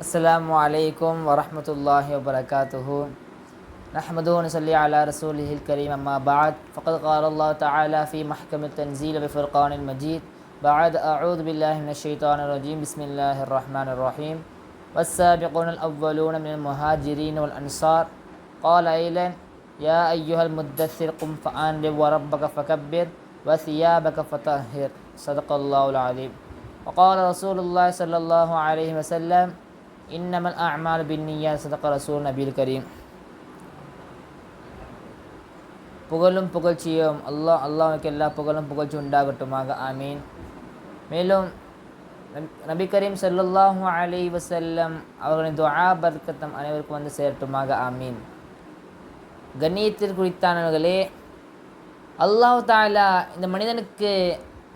السلام عليكم ورحمة الله وبركاته. نحمده ونصلي على رسوله الكريم أما بعد فقد قال الله تعالى في محكم التنزيل بفرقان المجيد بعد أعوذ بالله من الشيطان الرجيم بسم الله الرحمن الرحيم. والسابقون الأولون من المهاجرين والأنصار قال أيضا يا أيها المدثر قم فأنذر وربك فكبر وثيابك فطهر. صدق الله العظيم. وقال رسول الله صلى الله عليه وسلم இன்னமல் அமால் பின்னியா சதக ரசூல் நபீல் கரீம் புகழும் புகழ்ச்சியும் அல்லாஹ் அல்லாஹுக்கு எல்லா புகழும் புகழ்ச்சி உண்டாகட்டுமாக ஆமீன் மேலும் நபி கரீம் சல்லுல்லாஹூ அலி வசல்லம் அவர்களின் துஆ பர்க்கத்தம் அனைவருக்கும் வந்து சேரட்டுமாக ஆமீன் கண்ணியத்தில் குறித்தானவர்களே அல்லாஹ் தாலா இந்த மனிதனுக்கு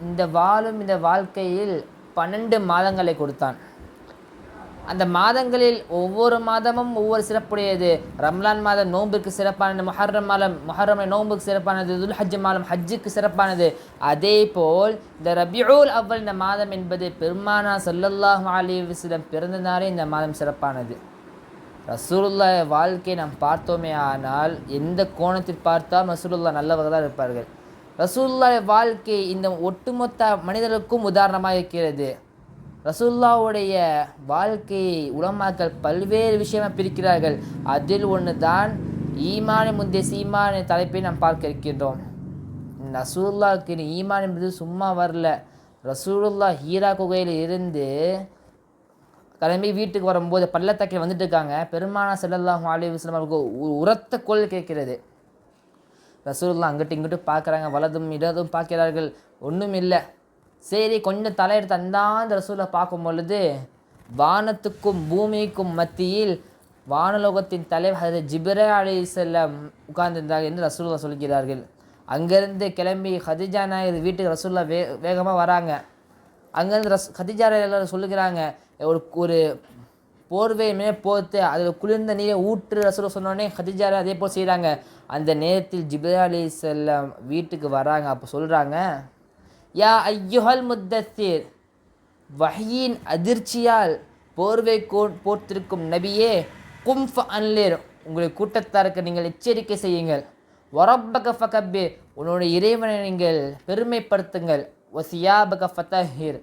இந்த வாழும் இந்த வாழ்க்கையில் பன்னெண்டு மாதங்களை கொடுத்தான் அந்த மாதங்களில் ஒவ்வொரு மாதமும் ஒவ்வொரு சிறப்புடையது. ரம்லான் மாதம் நோன்புக்கு சிறப்பானது மொஹர்ரம் மாதம் மொஹர்ரம் நோன்புக்கு சிறப்பானது துல் ஹஜ் மாதம் ஹஜ்ஜுக்கு சிறப்பானது. அதே போல் இந்த ரபியூல் அவ்வல் இந்த மாதம் என்பது பெருமானா சல்லல்லாஹ் அலைஹி வஸல்லம் பிறந்த நாளே இந்த மாதம் சிறப்பானது. ரசூலுல்லா வாழ்க்கையை நாம் பார்த்தோமே ஆனால் எந்த கோணத்தில் பார்த்தால் ரசூலுல்லா நல்லவர்கள் தான் இருப்பார்கள். ரசூலுல்லா வாழ்க்கை இந்த ஒட்டுமொத்த மனிதர்களுக்கும் உதாரணமாக இருக்கிறது. ரசுல்லாவுடைய வாழ்க்கையை உலமாக்கள் பல்வேறு விஷயமாக பிரிக்கிறார்கள். அதில் ஒன்று தான் ஈமானி முந்தைய சீமான தலைப்பை நாம் பார்க்க இருக்கின்றோம். ரசூல்லாவுக்கு ஈமான் என்பது சும்மா வரல. ரசூலுல்லா ஹீரா குகையில் இருந்து கிளம்பி வீட்டுக்கு வரும்போது பள்ளத்தாக்கில் வந்துட்டு இருக்காங்க. பெருமானா ஸல்லல்லாஹு அலைஹி வஸல்லம் அவருக்கு உரத்த குரல் கேட்கிறது. ரசூல்லா அங்கிட்டு இங்கிட்டு பார்க்குறாங்க. வலதும் இடதும் பார்க்கிறார்கள். ஒன்றும் இல்லை சரி கொஞ்சம் தலையெடுத்து அந்தாந்த ரசூலை பார்க்கும் பொழுது வானத்துக்கும் பூமிக்கும் மத்தியில் வானலோகத்தின் தலைவர் ஹதரத் அலி செல்லம் உட்கார்ந்திருந்தார் என்று ரசூல்லா சொல்கிறார்கள். அங்கேருந்து கிளம்பி ஹதிஜா நாயர் வீட்டுக்கு ரசூல்லா வே வேகமாக வராங்க. அங்கேருந்து ரஸ் ஹதிஜா எல்லாரும் சொல்லுகிறாங்க ஒரு ஒரு போர்வையுமே மேலே போர்த்து அதில் குளிர்ந்த நீரை ஊற்று ரசூல் சொன்னோடனே கதிஜா அதே போல் செய்கிறாங்க. அந்த நேரத்தில் ஜிபிரே அலி செல்லம் வீட்டுக்கு வராங்க. அப்போ சொல்கிறாங்க யா ஐயுஹல் முத்தத்தீர் வஹியின் அதிர்ச்சியால் போர்வை கோ போர்த்திருக்கும் நபியே கும்ஃப் அன்லேர் உங்களை கூட்டத்தாருக்கு நீங்கள் எச்சரிக்கை செய்யுங்கள். ஒரப்பக ஃபகப்பே உன்னுடைய இறைவனை நீங்கள் பெருமைப்படுத்துங்கள். ஒசியாபக ஃபதஹீர்.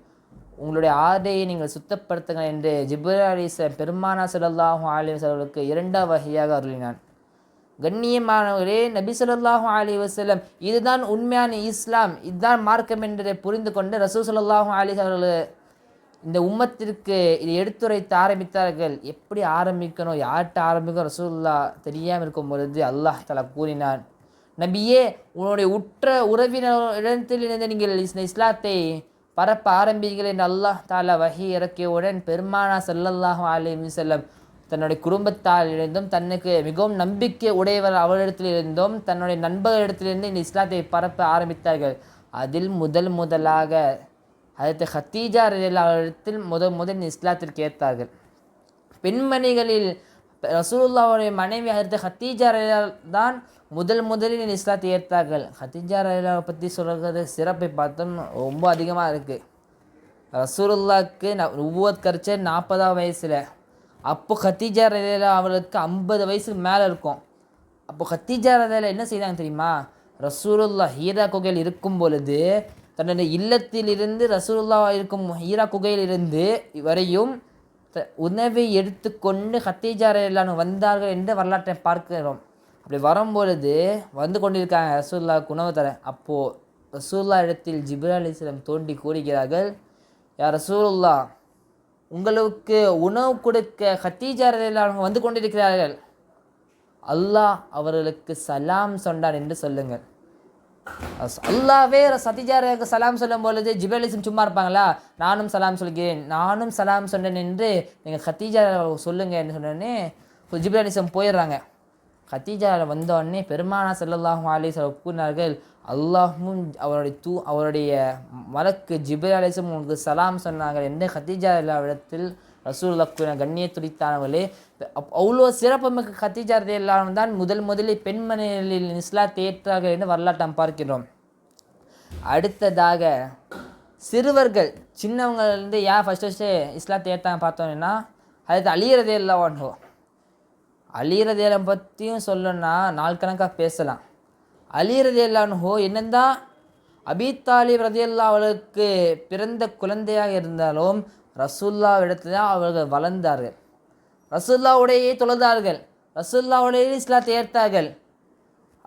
உங்களுடைய ஆடையை நீங்கள் சுத்தப்படுத்துங்கள் என்று ஜிபுர் அலிசன் பெருமானா ஸல்லல்லாஹு அலைஹி செலவுக்கு இரண்டாம் வகையாக அருளினான். கண்ணியமானவரே நபி ஸல்லல்லாஹு அலி வசலம் இதுதான் உண்மையான இஸ்லாம். இதுதான் மார்க்கம் என்பதை புரிந்து கொண்டு ரசூ ஸல்லல்லாஹு அலி அவர்கள் இந்த உம்மத்திற்கு இதை எடுத்துரைத்து ஆரம்பித்தார்கள். எப்படி ஆரம்பிக்கணும் யார்கிட்ட ஆரம்பிக்கணும் ரசூல்லா தெரியாமல் இருக்கும் பொழுது அல்லாஹ் தலா கூறினான் நபியே உன்னுடைய உற்ற உறவினரிடத்தில் இருந்து நீங்கள் இஸ்லாத்தை பரப்ப ஆரம்பிங்கள் என்று அல்லாஹ் தாலா வகி இறக்கியவுடன் பெருமானா செல்லல்லாஹும் அலி செல்லம் தன்னுடைய குடும்பத்தாரிலிருந்தும் தன்னுக்கு மிகவும் நம்பிக்கை உடையவர் அவரிடத்திலிருந்தும் தன்னுடைய நண்பர்களிடத்திலிருந்து இந்த இஸ்லாத்தை பரப்ப ஆரம்பித்தார்கள். அதில் முதல் முதலாக அதற்கு ஹத்தீஜா ரலியல்லாஹு அவரிடத்தில் முதல் முதல் இந்த இஸ்லாத்திற்கு ஏற்றார்கள். பெண்மணிகளில் ரசூலுல்லாவுடைய மனைவி அதற்கு ஹத்தீஜா ரலியல்லாஹு தான் முதல் முதலில் இந்த இஸ்லாத்தை ஏற்றார்கள். ஹத்தீஜா ரயிலாவை பற்றி சொல்கிறது சிறப்பை பார்த்தோம் ரொம்ப அதிகமாக இருக்குது ரசூலுல்லாவுக்கு ஒவ்வொரு கரைச்ச நாற்பதாம் வயசில் அப்போ ஹத்தீஜா ரலியல்லா அவர்களுக்கு ஐம்பது வயசுக்கு மேலே இருக்கும். அப்போ ஹத்தீஜா ரலியல்லா என்ன செய்தாங்க தெரியுமா? ரசூலுல்லா ஹீரா குகையில் இருக்கும் பொழுது தன்னுடைய இல்லத்திலிருந்து ரசூலுல்லா இருக்கும் ஹீரா குகையிலிருந்து வரையும் உணவை எடுத்துக்கொண்டு ஹத்தீஜா ரதையிலான வந்தார்கள் என்று வரலாற்றை பார்க்கிறோம். அப்படி வரும்பொழுது வந்து கொண்டிருக்காங்க ரசூலுல்லாவுக்கு உணவு தர. அப்போது ரசூல்லா இடத்தில் ஜிப்ரா அலிஸ்லம் தோண்டி கூறுகிறார்கள் யார் ரசூலுல்லா உங்களுக்கு உணவு கொடுக்க ஹத்தீஜாரில் அவங்க வந்து கொண்டிருக்கிறார்கள். அல்லாஹ் அவர்களுக்கு சலாம் சொன்னான் என்று சொல்லுங்கள். அல்லாவே சத்திஜாருக்கு சலாம் சொல்லும் பொழுது ஜிபலிசம் சும்மா இருப்பாங்களா? நானும் சலாம் சொல்கிறேன். நானும் சலாம் சொன்னேன் என்று நீங்கள் ஹத்தீஜா சொல்லுங்கள் என்று சொன்னோடனே ஜிபலிசம் போயிடுறாங்க. ஹத்தீஜா வந்தோடனே பெருமானா செல்லல்லாஹும் அலைஹி வஸல்லம் கூறினார்கள் அல்லாஹும் அவருடைய தூ அவருடைய மலக்கு ஜிப்ரீல் அலைஹிஸ்ஸலாம் உங்களுக்கு சலாம் சொன்னார்கள் என்று கத்தீஜா இடத்தில் ரசூல் கூறின கண்ணிய துடித்தானவர்களே அவ்வளோ சிறப்புமிக்க ஹத்தீஜா எல்லாம் தான் முதல் முதலில் பெண்மணிகளில் இஸ்லாத்தை ஏற்றார்கள் என்று வரலாற்றம் பார்க்கிறோம் அடுத்ததாக சிறுவர்கள் சின்னவங்கலேருந்து யார் ஃபஸ்ட்டு ஃபஸ்ட்டு இஸ்லாத்தை ஏற்றாங்க பார்த்தோன்னா அது அழியிறதே இல்லவான்ஹோ அழியிறதேல பற்றியும் சொல்லணும்னா நாள் கணக்காக பேசலாம். அழியிறதே இல்லான்ஹோ என்னதான் அபித்தாலி ரதியல்லா அவளுக்கு பிறந்த குழந்தையாக இருந்தாலும் ரசூல்லா இடத்துல தான் அவர்கள் வளர்ந்தார்கள். ரசூல்லாவுடையே தொழுதார்கள். ரசூல்லாவுடைய இஸ்லாத்தை ஏற்றார்கள்.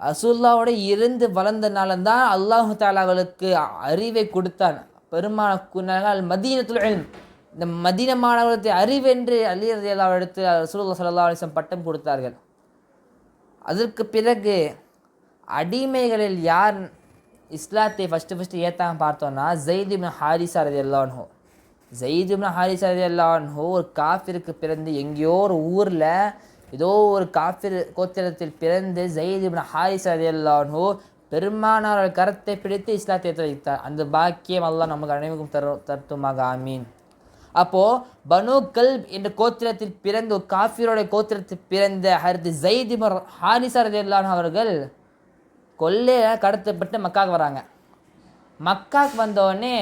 ரசூல்லாவோட இருந்து வளர்ந்தனால தான் அல்லாஹு தாலா அவளுக்கு அறிவை கொடுத்தான். பெருமான குணங்கள் மதீனத்துல் இந்த மதின மாணவர்களுக்கு அறிவென்று அலி ரதியல்லா எடுத்து ரசூலுல்லாஹி ஸல்லல்லாஹு பட்டம் கொடுத்தார்கள். அதற்கு பிறகு அடிமைகளில் யார் இஸ்லாத்தை ஃபஸ்ட்டு ஃபஸ்ட்டு ஏற்றாங்க பார்த்தோன்னா ஜெயித் இப்னு ஹாரிசா ரதி அல்லான்ஹோ ஜெயித் இப்னு ஹாரிசா ரதி அல்லான்ஹோ ஒரு காஃபிற்கு பிறந்து எங்கேயோ ஒரு ஊரில் ஏதோ ஒரு காஃபிர் கோத்திரத்தில் பிறந்து ஜெயித் இப்னு ஹாரிசா ரதி அல்லான்ஹோ பெருமானாரோட கரத்தை பிடித்து இஸ்லாத்தை ஏற்ற வைத்தார். அந்த பாக்கியம் எல்லாம் நமக்கு அனைவருக்கும் தரும் தருத்துமாக. ஆமீன். அப்போது பனு கல்ப் என்ற கோத்திரத்தில் பிறந்த காஃபியரோட கோத்திரத்தில் பிறந்த ஹரித்து ஜெய்திமர் இப்னு ஹாரிசா அவர்கள் கொள்ளைய கடத்தப்பட்டு மக்காவுக்கு வராங்க. மக்காவுக்கு வந்தோடனே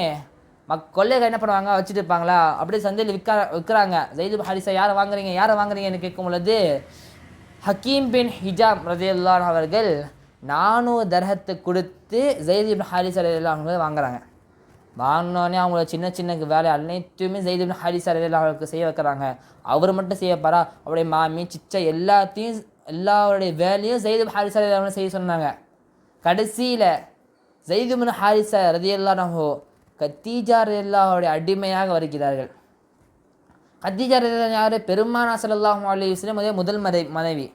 மக் கொள்ளையை என்ன பண்ணுவாங்க? வச்சுட்டு இருப்பாங்களா? அப்படியே சந்தையில் விற்க விற்கிறாங்க ஜெயிது ஹரிசா யாரை வாங்குறீங்க? யாரை வாங்குறீங்கன்னு கேட்கும் பொழுது ஹக்கீம் பின் ஹிஜாம் ரதியுல்லான் அவர்கள் நானூறு தர்ஹத்தை கொடுத்து ஜெயித் இப்னு ஹாரிஸ் ரதியுல்லா அவங்களை வாங்குறாங்க. வாங்கினோடனே அவங்கள சின்ன சின்ன வேலை அனைத்துமே செய்து இப்னு அவருக்கு செய்ய வைக்கிறாங்க. அவர் மட்டும் செய்ய அவருடைய மாமி சிச்சை எல்லாத்தையும் எல்லாருடைய வேலையும் செய்து இப்னு அவங்க செய்ய சொன்னாங்க. கடைசியில் ஜெய்துமின் ஹாரிசா ரதியல்லாஹோ கத்தீஜா ரதியல்லாஹோடைய அடிமையாக வருகிறார்கள். கத்தீஜா ரதியல்லா யார்? பெருமானா சல்லாஹூ அலி வஸ்லம் முதல் மனை மனைவி.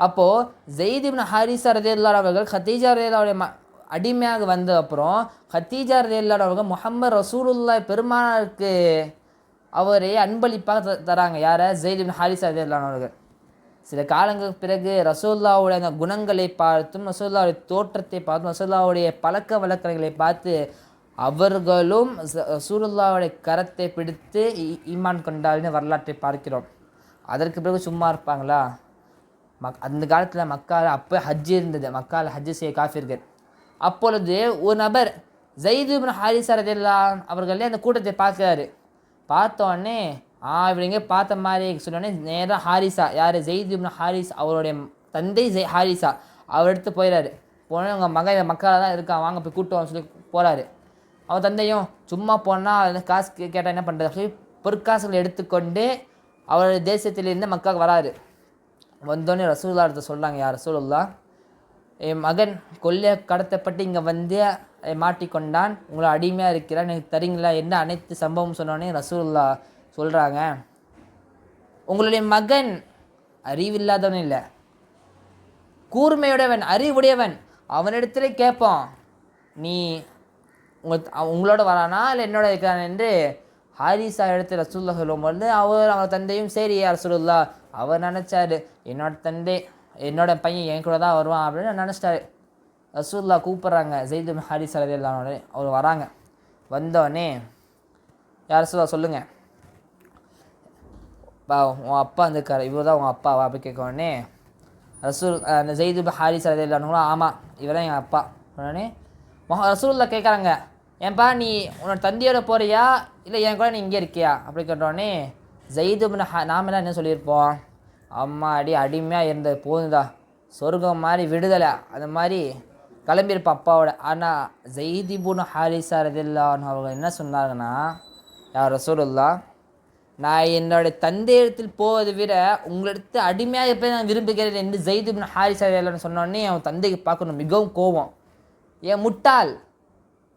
அப்போது ஜெய்திபின் ஹாரிசா ரதியல்லா அவர்கள் கத்தீஜா ரதியல்லாவுடைய ம அடிமையாக வந்த அப்புறம் ஹத்தீஜா ரதியல்லா அவர்கள் முகமது ரசூலுல்லா பெருமானாருக்கு அவரை அன்பளிப்பாக த தராங்க. யாரை? ஜெயிதிபின் ஹாரிசா ரேலானவர்கள் சில காலங்களுக்கு பிறகு ரசூல்லாவுடைய அந்த குணங்களை பார்த்தும் ரசூல்லாவுடைய தோற்றத்தை பார்த்தும் ரசூல்லாவுடைய பழக்க வழக்கங்களை பார்த்து அவர்களும் ரசூலுல்லாவுடைய கரத்தை பிடித்து ஈமான் கொண்டாள்னு வரலாற்றை பார்க்கிறோம். அதற்கு பிறகு சும்மா இருப்பாங்களா? மக் அந்த காலத்தில் மக்கால் அப்போ ஹஜ் இருந்தது. மக்கால் ஹஜ்ஜு செய்ய காஃபிர்கள். அப்பொழுது ஒரு நபர் ஜெயிது ஹாரிஸ் ரதில்லா அவர்களே அந்த கூட்டத்தை பார்க்குறாரு. பார்த்தோடனே ஆ இவங்க பார்த்த மாதிரி சொன்னோடனே நேராக ஹாரிசா. யார்? ஜெயித் ஹாரிஸ் அவருடைய தந்தை ஜெய் ஹாரிசா. அவர் எடுத்து போயிடாரு போனால் உங்கள் மகன் மக்களாக தான் இருக்கான். வாங்க போய் கூட்டம் சொல்லி போகிறாரு அவன் தந்தையும் சும்மா போனால் காசு கேட்டால் என்ன பண்ணுறது சொல்லி பொற்காசுகளை எடுத்துக்கொண்டு அவர் தேசத்திலிருந்து மக்களுக்கு வராரு. வந்தோடனே ரசூல்லா எடுத்து சொல்கிறாங்க யார் ரசூலுல்லா என் மகன் கொல்லை கடத்தப்பட்டு இங்கே வந்து மாட்டிக்கொண்டான். உங்களை அடிமையாக இருக்கிறான். எனக்கு தரீங்களா என்ன அனைத்து சம்பவம் சொன்னோன்னே ரசூல்லா சொல்கிறாங்க உங்களுடைய மகன் அறிவில்லாதவன் இல்லை. கூர்மையுடையவன் அறிவுடையவன். அவனிடத்துல கேட்போம். நீ உங்கள் உங்களோட வரானா இல்லை என்னோட இருக்கிறான் என்று ஹாரிசா எடுத்து ரசூல்லா சொல்லும்போது அவர் அவர் தந்தையும் சரி ரசூலுல்லா அவர் நினச்சாரு என்னோட தந்தை என்னோட பையன் என் கூட தான் வருவான் அப்படின்னு நினச்சிட்டாரு. ரசூல்லா கூப்பிட்றாங்க. ஜெயிது ஹாரி அலி அல்லானோட அவர் வராங்க. வந்தோடனே யார் ரசூல்லா சொல்லுங்கள் பா உன் அப்பா இருந்திருக்காரு இவர் தான் உன் அப்பாவா? அப்படி கேட்க உடனே ரசூல் அந்த ஜெயிது ஹாரி அலி அல்லானுங்களா ஆமாம் இவர் தான் என் அப்பா. உடனே மொஹ ரசூல்லா கேட்குறாங்க. ஏன்பா நீ உன்னோட தந்தியோட போறியா? இல்லை என் கூட நீ இங்கே இருக்கியா? அப்படி கேட்டோடனே ஜெயிது ஹா நாமெல்லாம் என்ன சொல்லியிருப்போம்? அம்மா அடி அடிமையாக இருந்தது. போதுதா சொர்க்கம் மாதிரி விடுதலை. அந்த மாதிரி கிளம்பியிருப்பான் அப்பாவோட. ஆனால் ஜெய்திபுன் ஹாரிசா ரதில்லான்னு அவங்க என்ன சொன்னாங்கன்னா யார் ரசூலுல்லா நான் என்னுடைய தந்தையிடத்தில் போவதை விட உங்களிடத்து அடிமையாக இருப்பதை நான் விரும்புகிறேன் என்று ஜெய்திபின் ஹாரிசா ரதில்லான்னு சொன்னோடனே அவன் தந்தைக்கு பார்க்கணும். மிகவும் கோபம். ஏன் முட்டாள்?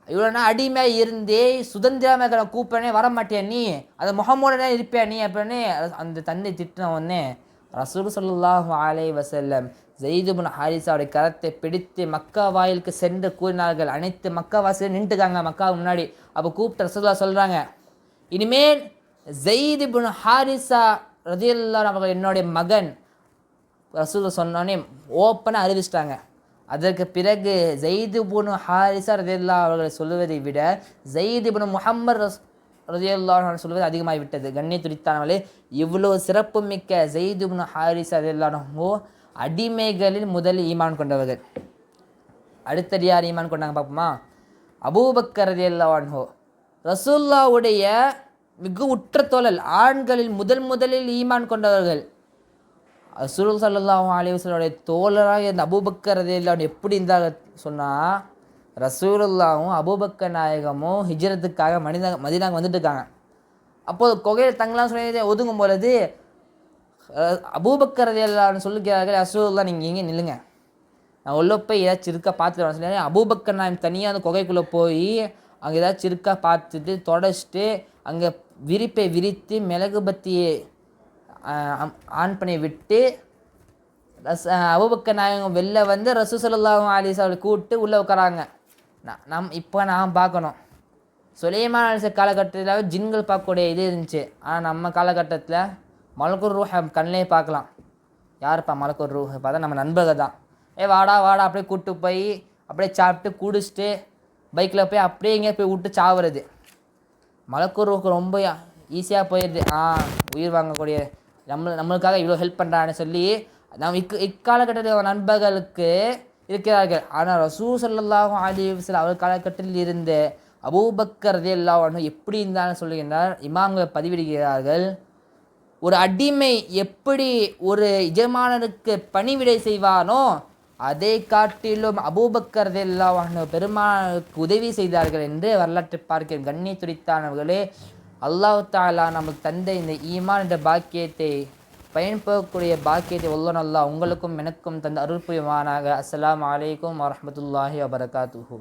இவ்வளோனா அடிமையாக இருந்தே சுதந்திரமாக கூப்பிடனே வரமாட்டேன் நீ? அது முகமோடனே இருப்பேன் நீ? அப்படின்னு அந்த தந்தை திட்டின உடனே ரசூல் சல்லாஹு அலை வசல்லம் ஜெயிதுபின் ஹாரிசாவுடைய கரத்தை பிடித்து மக்கா வாயிலுக்கு சென்று கூறினார்கள். அனைத்து மக்கா வாசலையும் நின்றுக்காங்க மக்கா முன்னாடி. அப்போ கூப்பிட்டு ரசூல்லா சொல்கிறாங்க இனிமேல் ஜெயிதுபின் ஹாரிசா ரதியுல்லா அவர்கள் என்னுடைய மகன் ரசூல் சொன்னோன்னே ஓப்பனாக அறிவிச்சிட்டாங்க. அதற்கு பிறகு ஜெயிதுபுன் ஹாரிசா ரதியுல்லா அவர்களை சொல்லுவதை விட ஜெயிதுபுன் முகம்மது ரஸ் ரதியுல்லா சொல்வது அதிகமாகிவிட்டது கண்ணை துடித்தானவளே இவ்வளோ சிறப்பு மிக்க ஜெயிதுபுன் ஹாரிசா ரதியுல்லானோ அடிமைகளில் முதல் ஈமான் கொண்டவர்கள். அடுத்தது யார் ஈமான் கொண்டாங்க பார்ப்போமா? அபூபக்கர் ரதியுல்லான்ஹோ ரசூல்லாவுடைய மிக உற்ற தோழல் ஆண்களில் முதல் முதலில் ஈமான் கொண்டவர்கள். அசுருல் சல்லாஹூ அலிவசலுடைய தோழராக இருந்த அபூபக்கர் ரதியல்லாஹு எப்படி இருந்தாங்க சொன்னால் ரசூலுல்லாவும் அபூபக்க நாயகமும் ஹிஜ்ரத்துக்காக மனித மதினாங்க வந்துட்டு இருக்காங்க அப்போது குகையில் தங்கலாம் சொல்லி ஒதுங்கும் பொழுது அஹ், அபூபக்கர் ரதியல்லான்னு சொல்லுகிறார்கள் ரசூலுல்லா நீங்கள் இங்கே நில்லுங்க. நான் உள்ள போய் ஏதாச்சும் இருக்கா பார்த்துட்டு சொல்லி அபூபக்கர் நாயம் தனியாக அந்த குகைக்குள்ளே போய் அங்கே ஏதாச்சும் இருக்கா பார்த்துட்டு தொடச்சிட்டு அங்கே விரிப்பை விரித்து மிளகு பத்தியை ஆன் பண்ணி விட்டு ரஸ் அபுபக்க நாயகம் வெளில வந்து ரசூ சல்லாஹூ கூப்பிட்டு உள்ளே உட்காராங்க. நம் இப்போ நான் பார்க்கணும். சுலைமான் அலிச காலகட்டத்தில் ஜின்கள் பார்க்கக்கூடிய இது இருந்துச்சு. ஆனால் நம்ம காலகட்டத்தில் மலக்கூர் ரூஹ கண்ணிலே பார்க்கலாம். யாருப்பா மலக்கூர் ரூஹ்? பார்த்தா நம்ம நண்பர்கள் தான். ஏ வாடா வாடா அப்படியே கூப்பிட்டு போய் அப்படியே சாப்பிட்டு குடிச்சிட்டு பைக்கில் போய் அப்படியே எங்கேயா போய் விட்டு சாவுறது. மலக்கூர் ரூஹுக்கு ரொம்ப ஈஸியாக போயிடுது ஆ உயிர் வாங்கக்கூடிய நம்ம நம்மளுக்காக இவ்வளோ ஹெல்ப் பண்ணுறான்னு சொல்லி நம்ம இக் இக்காலகட்டத்தில் நண்பர்களுக்கு இருக்கிறார்கள். ஆனால் ரசூ சல்லாஹும் அலி அவர் காலகட்டத்தில் இருந்த அபூபக்கர் ரதியல்லாஹு எப்படி இருந்தான்னு சொல்லுகின்றார். இமாம்கள் பதிவிடுகிறார்கள். ஒரு அடிமை எப்படி ஒரு எஜமானருக்கு பணிவிடை செய்வானோ அதை காட்டிலும் அபூபக்கர் ரலியல்லாஹு பெருமானுக்கு உதவி செய்தார்கள் என்று வரலாற்றை பார்க்கிறேன். கண்ணி துடித்தானவர்களே அல்லாஹ் தாலா நமக்கு தந்த இந்த ஈமான் என்ற பாக்கியத்தை பயன்படக்கூடிய பாக்கியத்தை ஒல்லன் அல்லா உங்களுக்கும் எனக்கும் தந்த அருள் புரிவானாக அஸ்லாம் அலைக்கும் வரமத்துல்லாஹி வபரகாத்துஹூ.